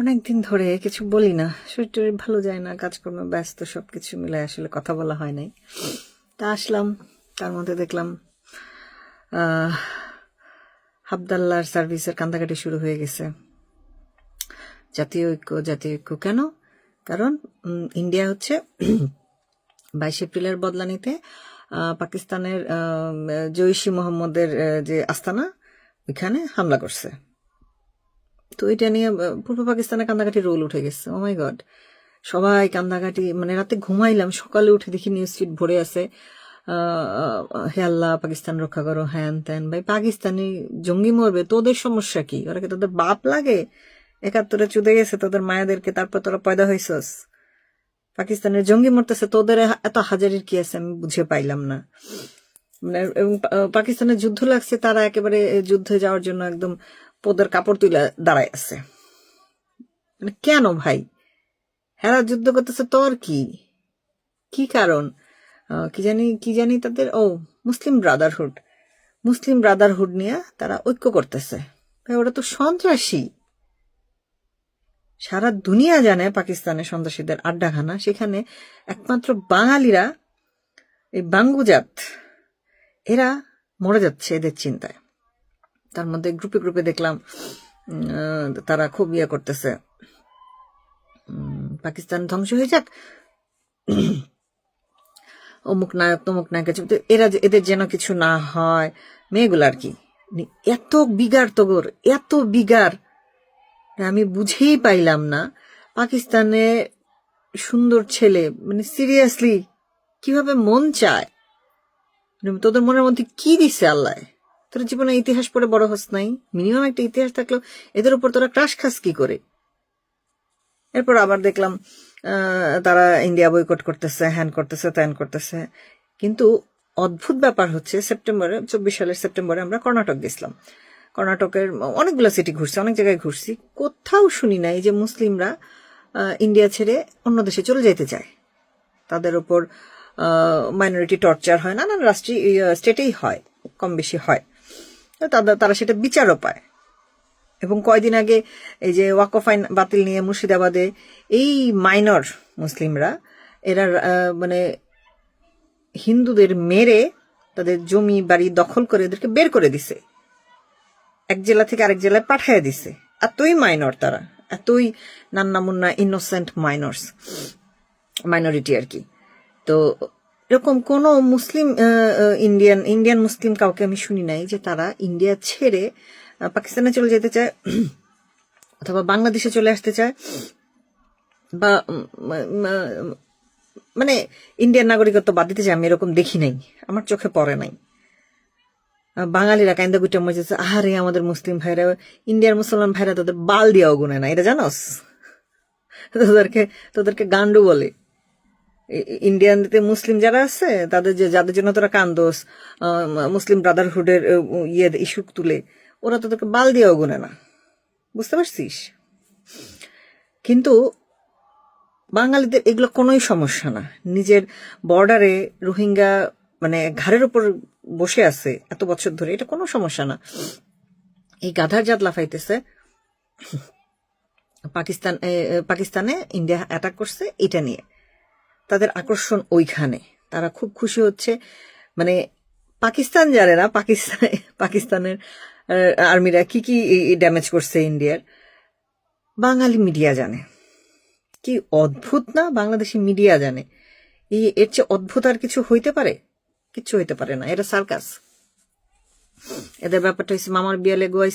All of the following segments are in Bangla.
অনেকদিন ধরে কিছু বলি না। শরীর ভালো যায় না, কাজকর্মে ব্যস্ত সব কিছু মিলে আসলে কথা বলা হয় নাই। তা আসলাম, তার মধ্যে দেখলাম হাবদাল্লার সার্ভিসের কান্দাকাটি শুরু হয়ে গেছে। জাতীয় ঐক্য জাতীয় ঐক্য কেন? কারণ ইন্ডিয়া হচ্ছে বাইশ এপ্রিলের বদলা নিতে পাকিস্তানের জৈশি মোহাম্মদের যে আস্তানা, ওইখানে হামলা করছে। তো এটা নিয়ে পূর্ব পাকিস্তানে কান্দাকাটি রোল উঠে গেছে। ও মাই গড সবাই কান্দাকাটি মানে রাতে ঘুমাইলাম, সকালে উঠে দেখি নিউজ ফিড ভরে আছে। হে আল্লাহ, পাকিস্তান রক্ষা করো, হ্যান ত্যান। ভাই, পাকিস্তানি জঙ্গি মরবে, তোদের সমস্যা কি? ওরা কি তোদের বাপ লাগে? একাত্তরে চুদে গেছে তোদের মায়াদেরকে, তারপর তোরা পয়দা হয়েছস পাকিস্তানের জঙ্গি মরতেছে, তোদের এত হাজারির কি আছে আমি বুঝে পাইলাম না। মানে এবং পাকিস্তানের যুদ্ধ লাগছে, তারা একেবারে যুদ্ধে যাওয়ার জন্য একদম পোদের কাপড় তুলে দাঁড়ায় আছে। মানে কেন ভাই? হেরা যুদ্ধ করতেছে তোর কি? কি কারণ? কি জানি কি জানি তাদের? ও, মুসলিম ব্রাদারহুড। মুসলিম ব্রাদারহুড নিয়ে তারা ঐক্য করতেছে। ভাই, ওরা তো সন্ত্রাসী। সারা দুনিয়া জানে পাকিস্তানের সন্ত্রাসীদের আড্ডাখানা। সেখানে একমাত্র বাঙালিরা এই বাঙ্গুজাত, এরা মরে যাচ্ছে এদের চিন্তায়। তার মধ্যে গ্রুপে গ্রুপে দেখলাম তারা খুব ইয়ে করতেছে। পাকিস্তান ধ্বংস হয়ে যাক। অমুক নায়ক, তমুক নায়ক। এরা এদের যেন কিছু না হয়, মেয়েগুলো আর কি। মানে এত বিগার তগর, এত বিগার আমি বুঝেই পাইলাম না। পাকিস্তানে সুন্দর ছেলে মানে সিরিয়াসলি কীভাবে মন চায়? তোদের মনের মধ্যে কি দিছে আল্লাহ? তোর জীবনে ইতিহাস পড়ে বড় হস নাই। মিনিমাম একটা ইতিহাস থাকলেও এদের উপর তোরা ক্রাশ খাস কি করে? এরপর আবার দেখলাম তারা ইন্ডিয়া বয়কট করতেছে হ্যান করতেছে ত্যান করতেছে। কিন্তু অদ্ভুত ব্যাপার হচ্ছে সেপ্টেম্বরে চব্বিশ সালের সেপ্টেম্বরে আমরা কর্ণাটক গেছিলাম। কর্ণাটকের অনেকগুলো সিটি ঘুরছি, অনেক জায়গায় ঘুরছি। কোথাও শুনি নাই যে মুসলিমরা ইন্ডিয়া ছেড়ে অন্য দেশে চলে যেতে চায়। তাদের ওপর মাইনরিটি টর্চার হয়, নানান রাষ্ট্রীয় স্টেটেই হয়, কম বেশি হয়। তারা সেটা বিচারও পায়। এবং কয়দিন আগে এই যে ওয়াকফ বাতিল নিয়ে মুর্শিদাবাদে এই মাইনর মুসলিমরা, এরা মানে হিন্দুদের মেরে তাদের জমি বাড়ি দখল করে এদেরকে বের করে দিছে। এক জেলা থেকে আরেক জেলায় পাঠিয়ে দিছে। এতই মাইনর তারা, এতই নান্না মুন্না ইনোসেন্ট মাইনরস মাইনরিটি আর কি। তো এরকম কোন মুসলিম ইন্ডিয়ান ইন্ডিয়ান মুসলিম কাউকে আমি শুনি নাই যে তারা ইন্ডিয়া ছেড়ে পাকিস্তানে চলে যেতে চায়, অথবা বাংলাদেশে চলে আসতে চায়, বা মানে ইন্ডিয়ান নাগরিকত্ব বাদ দিতে চায়, আমি এরকম দেখি নাই, আমার চোখে পড়ে নাই। বাঙালিরা কাইন্দা গুটা মজেছে আহারে, আমাদের মুসলিম ভাইরা ইন্ডিয়ার মুসলমান ভাইরা তাদের বাল দিয়াও গুনে না। এটা জানোস? তোদেরকে তোদেরকে গান্ডু বলে। ইন্ডিয়ানতে মুসলিম যারা আছে, তাদের যে, যাদের জন্য তোরা কান্দোস মুসলিম ব্রাদারহুডের ইয়ে ইস্যু তুলে, ওরা তোদেরকে বাল দিয়েও গুনে না। বুঝতে পারছিস? কিন্তু বাঙালিদের এগুলো কোনোই সমস্যা না। নিজের বর্ডারে রোহিঙ্গা মানে ঘাড়ের উপর বসে আছে এত বছর ধরে, এটা কোনো সমস্যা না। এই গাধার জাত লাফাইতেছে, পাকিস্তান পাকিস্তানে ইন্ডিয়া অ্যাটাক করছে, এটা নিয়ে। তাদের আকর্ষণ ওইখানে। তারা খুব খুশি হচ্ছে। মানে পাকিস্তান জানে না, পাকিস্তান, পাকিস্তানের আর্মিরা কি কি ড্যামেজ করছে ইন্ডিয়ার। বাঙালি মিডিয়া জানে। কি অদ্ভুত না বাংলাদেশি মিডিয়া জানে। এই এর চেয়ে অদ্ভুত আর কিছু হইতে পারে? কিছু হইতে পারে না। এটা সার্কাস। এদের ব্যাপারটা হচ্ছে মামার বিয়ালে উম,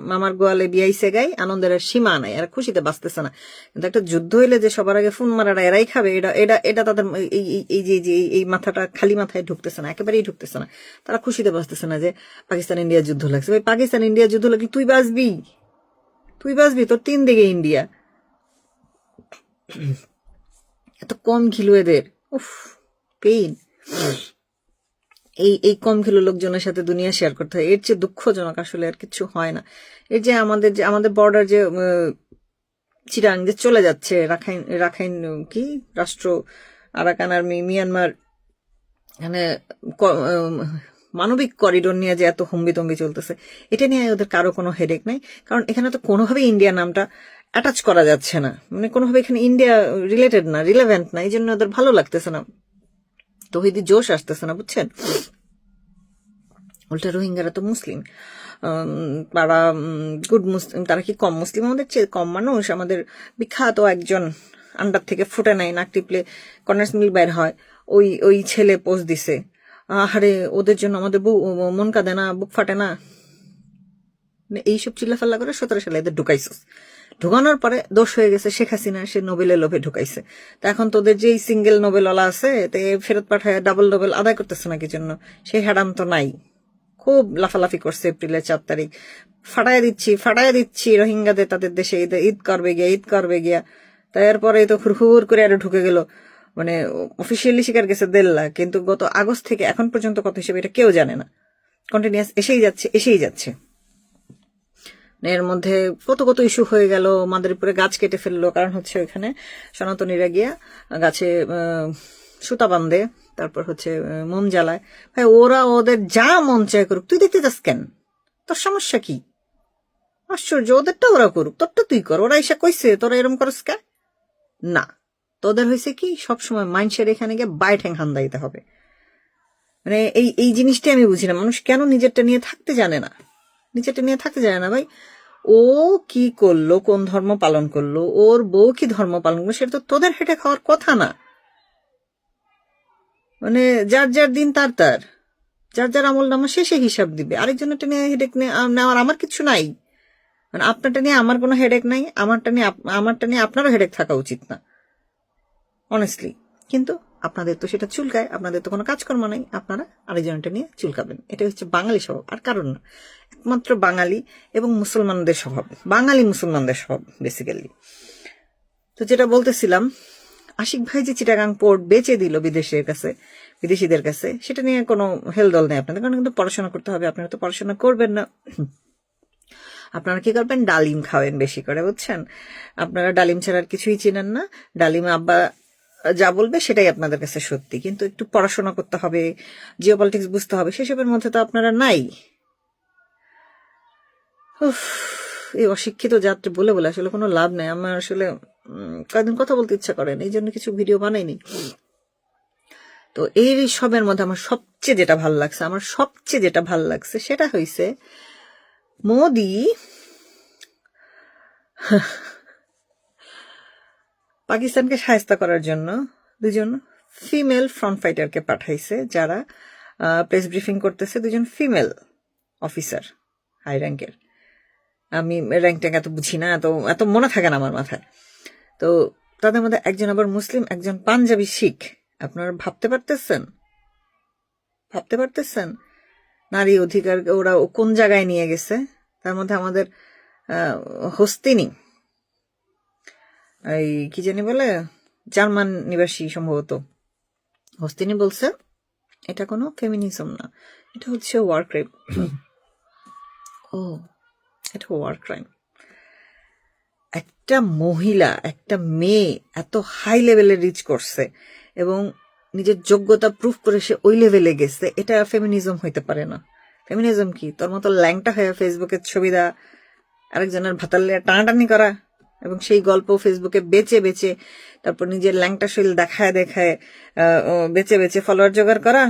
মামার গোয়ালে বিয়াইছে গাই আনন্দের সীমা নাই এরা খুশিতে বাঁচতেছে না। কিন্তু একটা যুদ্ধ হইলে যে সবার আগে ফোন মারাটা এরাই খাবে এটা এটা এটা তাদের এই যে যে এই- এই মাথাটা খালি মাথায় ঢুকতেছে না একেবারেই ঢুকতেছে না। তারা খুশিতে বাঁচতেছে না যে পাকিস্তান ইন্ডিয়া যুদ্ধ লাগছে। ভাই পাকিস্তান ইন্ডিয়া যুদ্ধ লাগলে তুই বাঁচবি? তুই বাঁচবি? তোর তিন দিকে ইন্ডিয়া। এত কম খিলু এদের। উফ পেইন। এই এই কম কিলো লোকজনের সাথে দুনিয়া শেয়ার করতে হয়। এর চেয়ে দুঃখজনক আসলে আর কিছু হয় না। এর যে আমাদের যে, আমাদের বর্ডার যে চিরাং যে চলে যাচ্ছে, রাখাইন রাখাইন কি? রাষ্ট্র, আরাকান আর্মি, মিয়ানমার মানে মানবিক করিডোর নিয়ে যে এত হম্বি তম্বি চলতেছে, এটা নিয়ে ওদের কারও কোনো হেডেক নাই। কারণ এখানে তো কোনোভাবেই ইন্ডিয়া নামটা অ্যাটাচ করা যাচ্ছে না। মানে কোনোভাবে এখানে ইন্ডিয়া রিলেটেড না রিলেভেন্ট না এই জন্য ওদের ভালো লাগতেছে না। তহিদি জোশ আসতেছে না, বুঝছেন? উল্টা রোহিঙ্গারা তো মুসলিম। তারা গুড মুসলিম, তারা কি কম মুসলিম? আমাদের চেয়ে কম মানুষ, আমাদের বিখ্যাত একজন আন্ডার থেকে ফুটে নেয় নাক টিপলে কর্নার্স মিল বের হয়, ওই ওই ছেলে পোস্ট দিছে। আহারে, ওদের জন্য আমাদের মন কাঁদে না, বুক ফাটে না? মানে এইসব চিল্লাফাল্লা করে সতেরো সালে এদের ঢুকাইছিস। ঢুকানোর পরে দোষ হয়ে গেছে শেখ হাসিনা, সে নোবেলের লোভে ঢুকাইছে। তা এখন তোদের যেই সিঙ্গেল নোবেলওয়ালা আছে, তে ফেরত পাঠায় ডাবল নোবেল আদায় করতেছে না কি জন্য সেই হ্যাডাম তো নাই। খুব লাফালাফি করছে এপ্রিলের চার তারিখ। ফাটাই দিচ্ছি ফাটাই দিচ্ছি, রোহিঙ্গাদের তাদের দেশে ঈদ ঈদ করবে গিয়া, ঈদ করবে গিয়া। তারপরে তো হুর করে আরও ঢুকে গেল। মানে অফিসিয়ালি স্বীকার গেছে দেড় কিন্তু গত আগস্ট থেকে এখন পর্যন্ত কত হিসেবে এটা কেউ জানে না। কন্টিনিউয়াস এসেই যাচ্ছে এসেই যাচ্ছে। এর মধ্যে কত কত ইস্যু হয়ে গেল, মাদারীপুরে গাছ কেটে ফেলল, কারণ হচ্ছে ওইখানে সনাতনীরা গিয়া গাছে সুতা বান্ধে তারপর হচ্ছে মোম জ্বালায়। ভাই, ওরা ওদের যা মন চায় করুক, তুই দেখতে যাস কেন? তোর সমস্যা কি? আশ্চর্য, ওদেরটা ওরা করুক, তোরটা তুই কর। ওরা এসে কইছে, তোরা এরম করস কে না। তোদের হয়েছে কি, সবসময় মাইন্ডসেট এখানে গিয়ে বাই ঠ্যাং হান্দা দিতে হবে। মানে এই এই জিনিসটাই আমি বুঝি না। মানুষ কেন নিজেরটা নিয়ে থাকতে জানে না? নিজেরটা নিয়ে থাকতে যায় না। ভাই, ও কি করল? কোন ধর্ম পালন করল? ওর বউ কি ধর্ম পালন করল? সেটা তো তোদের হেঁটে খাওয়ার কথা না। মানে যার যার দিন তার তার। যার যার আমল নামা শেষে হিসাব দিবে। আরেকজনেরটা নিয়ে হেডেক নেওয়ার আমার কিছু নাই। মানে আপনারটা নিয়ে আমার কোনো হেডেক নাই, আমারটা নিয়ে আমারটা নিয়ে আপনারও হেডেক থাকা উচিত না। অনেস্টলি কিন্তু আপনাদের তো সেটা চুলকায়, আপনাদের তো কোনো কাজকর্ম নাই। আপনারা আরেকজনটা নিয়ে চুলকাবেন। এটা হচ্ছে বাঙালি স্বভাব। আর কারণ না। একমাত্র বাঙালি এবং মুসলমানদের স্বভাব। বাঙালি মুসলমানদের স্বভাব বেসিক্যালি তো যেটা বলতেছিলাম, আশিক ভাই যে চিটাগাং পোর্ট বেচে দিল বিদেশের কাছে, বিদেশিদের কাছে, সেটা নিয়ে কোনো হেলদল নেই আপনাদের। কারণ কিন্তু পড়াশোনা করতে হবে, আপনারা তো পড়াশোনা করবেন না। আপনারা কি করবেন? ডালিম খাবেন বেশি করে, বুঝছেন? আপনারা ডালিম ছাড়া আর কিছুই চেনেন না। ডালিম আব্বা যা বলবে সেটাই আপনাদের কাছে সত্যি। কিন্তু একটু পড়াশোনা করতে হবে জিও পলিটিক্স বুঝতে হবে, সেসবের মধ্যে তো আপনারা নাই। উফ, এই অশিক্ষিত যাত্রী বলে বলে আসলে কোনো লাভ নেই। আমার আসলে কয়েকদিন কথা বলতে ইচ্ছা করেন এই জন্য কিছু ভিডিও বানাইনি। তো এই সবের মধ্যে আমার সবচেয়ে যেটা ভালো লাগছে আমার সবচেয়ে যেটা ভালো লাগছে সেটা হয়েছে মোদি পাকিস্তানকে সাহায্য করার জন্য দুজন ফিমেল ফ্রন্ট ফাইটারকে পাঠাইছে যারা প্রেস ব্রিফিং করতেছে দুজন ফিমেল অফিসার হাই র্যাঙ্কের আমি র্যাঙ্ক ট্যাঙ্ক এত বুঝি না এত এত মনে থাকে না আমার মাথায়। তো তাদের মধ্যে একজন আবার মুসলিম একজন পাঞ্জাবি শিখ। আপনারা ভাবতে পারতেছেন? ভাবতে পারতেছেন? নারী অধিকার ওরা কোন জায়গায় নিয়ে গেছে? তার মধ্যে আমাদের হস্তিনী। এই কি জানি বলে? জার্মান নিবাসী সম্ভবত। হস্তিনী বলছে এটা কোনো ফেমিনিজম না। এটা হচ্ছে ওয়ার্ক ক্রাইম ও। এটা ওয়ার ক্রাইম একটা মহিলা, একটা মেয়ে এত হাই লেভেলে রিচ করছে এবং নিজের যোগ্যতা প্রুফ করে সে ওই লেভেলে গেছে, এটা ফেমিনিজম হইতে পারে না। ফেমিনিজম কি? তোর মতো ল্যাংটা হয়ে ফেসবুকের ছবি দেওয়া আরেকজনের ভাতার লিয়া টানাটানি করা এবং সেই গল্প ফেসবুকে বেচে বেচে, তারপর নিজের ল্যাংটা শরীর দেখায় দেখায় বেচে বেচে ফলোয়ার জোগাড় করা।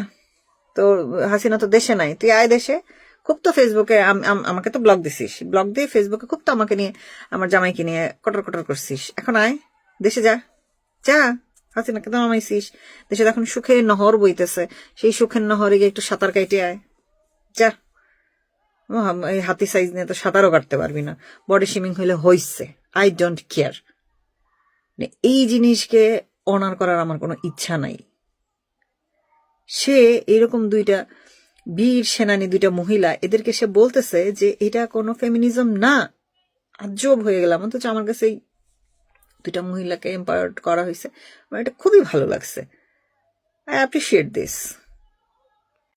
তো হাসিনা তো দেশে নাই, তুই আয় দেশে। খুব তো ফেসবুকে আম- আম- আমাকে তো ব্লগ দিছিস। ব্লগ দিয়ে ফেসবুকে খুব তো আমাকে নিয়ে, আমার জামাইকে নিয়ে কটর কটর করছিস। এখন আয়, দেশে যা। যা, হাসিনাকে তো আমাইছিস দেশে এখন সুখের নহর বইতেছে। সেই সুখের নহরে গিয়ে একটু সাঁতার কাইটে আয়। যা। এই হাতি সাইজ নিয়ে তো সাঁতারও কাটতে পারবি না। বডি শিমিং হইলে হইছে। আই ডোন্ট কেয়ার এই জিনিসকে অনার করার আমার কোনো ইচ্ছা নাই। সে এরকম দুইটা বীর সেনানী দুইটা মহিলা, এদেরকে সে বলতেছে যে এটা কোনো ফেমিনিজম না। আজব হয়ে গেলাম, অথচ আমার কাছে এই দুইটা মহিলাকে এম্পাওয়ার করা হয়েছে। আমার এটা খুবই ভালো লাগছে। I appreciate this